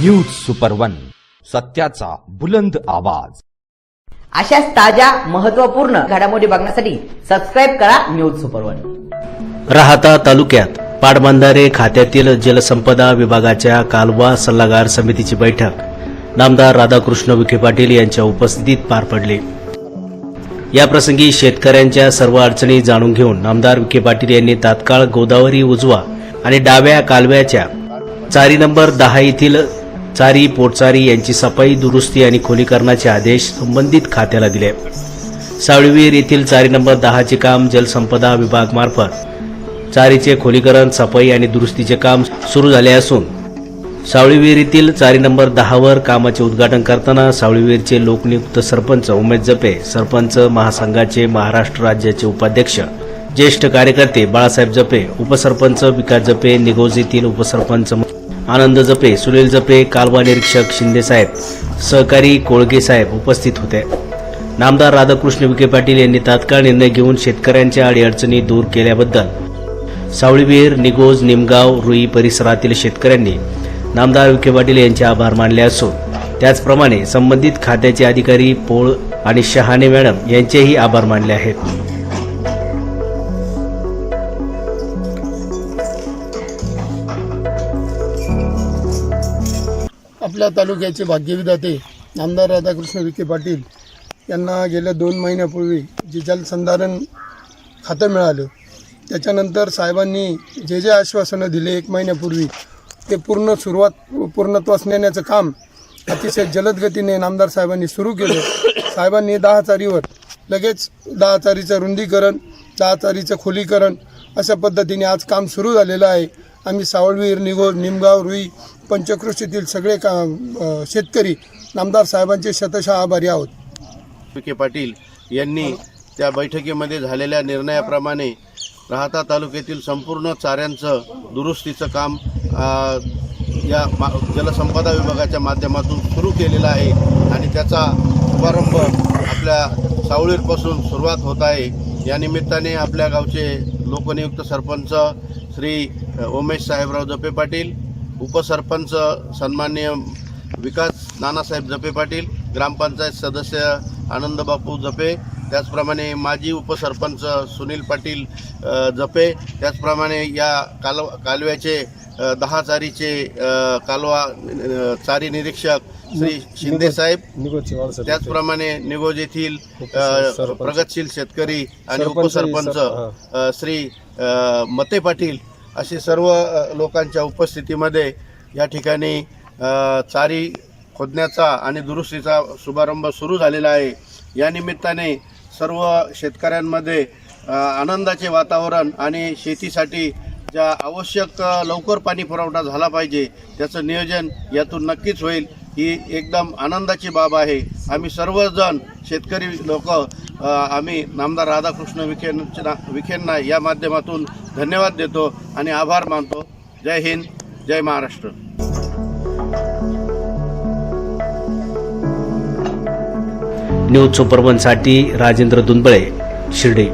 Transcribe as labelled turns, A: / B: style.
A: News super one सत्याचा बुलंद आवाज.
B: अशाच ताज्या महत्त्वपूर्ण घडामोडी बघण्यासाठी सबस्क्राईब करा न्यूज सुपर वन
C: राहता तालुक्यात पाटबंधारे खात्यातील जलसंपदा विभागाच्या कालवा सल्लागार समितीची बैठक. नामदार राधाकृष्ण विखे पाटील यांच्या उपस्थितीत पार पडली. याप्रसंगी शेतकऱ्यांच्या सर्व अडचणी जाणून घेऊन नामदार विखे पाटील यांनी तात्काळ गोदावरी उजवा आणि डाव्या कालव्याच्या चारी नंबर दहा येथील चारी पोटचारी यांची सफाई दुरुस्ती आणि खोलीकरणाचे आदेश संबंधित खात्याला दिले. सावळीवीर येथील चारी नंबर दहाचे काम जलसंपदा विभागमार्फत चारीचे खोलीकरण सफाई आणि दुरुस्तीचे काम सुरू झाले असून सावळीवीर येथील चारी नंबर दहावर कामाचे उद्घाटन करताना सावळीवीरचे लोकनियुक्त सरपंच उमेश जपे सरपंच महासंघाचे महाराष्ट्र राज्याचे उपाध्यक्ष ज्येष्ठ कार्यकर्ते बाळासाहेब जपे उपसरपंच विकास जपे निगोज येथील उपसरपंच आनंद जपे सुनील जपे कालवा निरीक्षक शिंदे साहेब सहकारी कोळगे साहेब उपस्थित होते. नामदार राधाकृष्ण विखे पाटील यांनी तात्काळ निर्णय घेऊन शेतकऱ्यांच्या अडीअडचणी दूर केल्याबद्दल सावळीविहीर निगोज निमगाव रुई परिसरातील शेतकऱ्यांनी नामदार विखे पाटील यांचे आभार मानले असून त्याचप्रमाणे संबंधित खात्याचे अधिकारी पोळ आणि शहाणे मॅडम यांचेही आभार मानले आहेत.
D: आपल्या तालुक्याचे भाग्यविधाते नामदार राधाकृष्ण विखे पाटील यांना गेल्या दोन महिन्यापूर्वी जे जलसंधारण खातं मिळालं त्याच्यानंतर साहेबांनी जे जे आश्वासनं दिले एक महिन्यापूर्वी ते पूर्ण सुरुवात पूर्णत्वास नेण्याचं काम अतिशय जलद गतीने नामदार साहेबांनी सुरू केलं. साहेबांनी दहा चारीवर लगेच दहा चारीचं रुंदीकरण दहा चारीचं खोलीकरण अशा पद्धतीने आज काम सुरू झालेलं आहे. आम्ही सावळवीर निगोर निमगाव रुई पंचकृषीतील सगळे का शेतकरी नामदार साहेबांचे शतशः आभारी आहोत.
E: विखे पाटील यांनी त्या बैठकीमध्ये झालेल्या निर्णयाप्रमाणे राहता तालुक्यातील संपूर्ण चाऱ्यांचं दुरुस्तीचं काम या मा जलसंपदा विभागाच्या माध्यमातून सुरू केलेलं आहे आणि त्याचा शुभारंभ आपल्या सावळीरपासून सुरुवात होत आहे. या निमित्ताने आपल्या गावचे लोकनियुक्त सरपंच श्री उमेश साहेबराव जपे पाटील उपसरपंच सन्माननीय विकास नानासाहेब जपे पाटील ग्रामपंचायत सदस्य आनंदबापू जपे त्याचप्रमाणे माजी उपसरपंच सुनील पाटील जपे त्याचप्रमाणे या काल कालव्याचे दहा चारीचे कालवा चारी निरीक्षक श्री शिंदे साहेब त्याचप्रमाणे निगोज येथील प्रगतशील शेतकरी आणि उपसरपंच श्री मते पाटील अशी सर्व लोकांच्या उपस्थितीमध्ये या ठिकाणी चारी खोदण्याचा आणि दुरुस्तीचा शुभारंभ सुरू झालेला आहे. या निमित्ताने सर्व शेतकऱ्यांमध्ये आनंदाचे वातावरण आणि शेतीसाठी ज्या आवश्यक लवकर पाणी पुरवठा झाला पाहिजे त्याचं नियोजन यातून नक्कीच होईल. ही एकदम आनंदाची बाब आहे. आम्ही सर्वजण शेतकरी लोक आम्ही नामदार राधाकृष्ण विखे विखेंना या माध्यमातून धन्यवाद देतो आणि आभार मानतो. जय हिंद जय महाराष्ट्र.
C: न्यूज सुपरवनसाठी राजेंद्र दुंदबळे शिर्डी.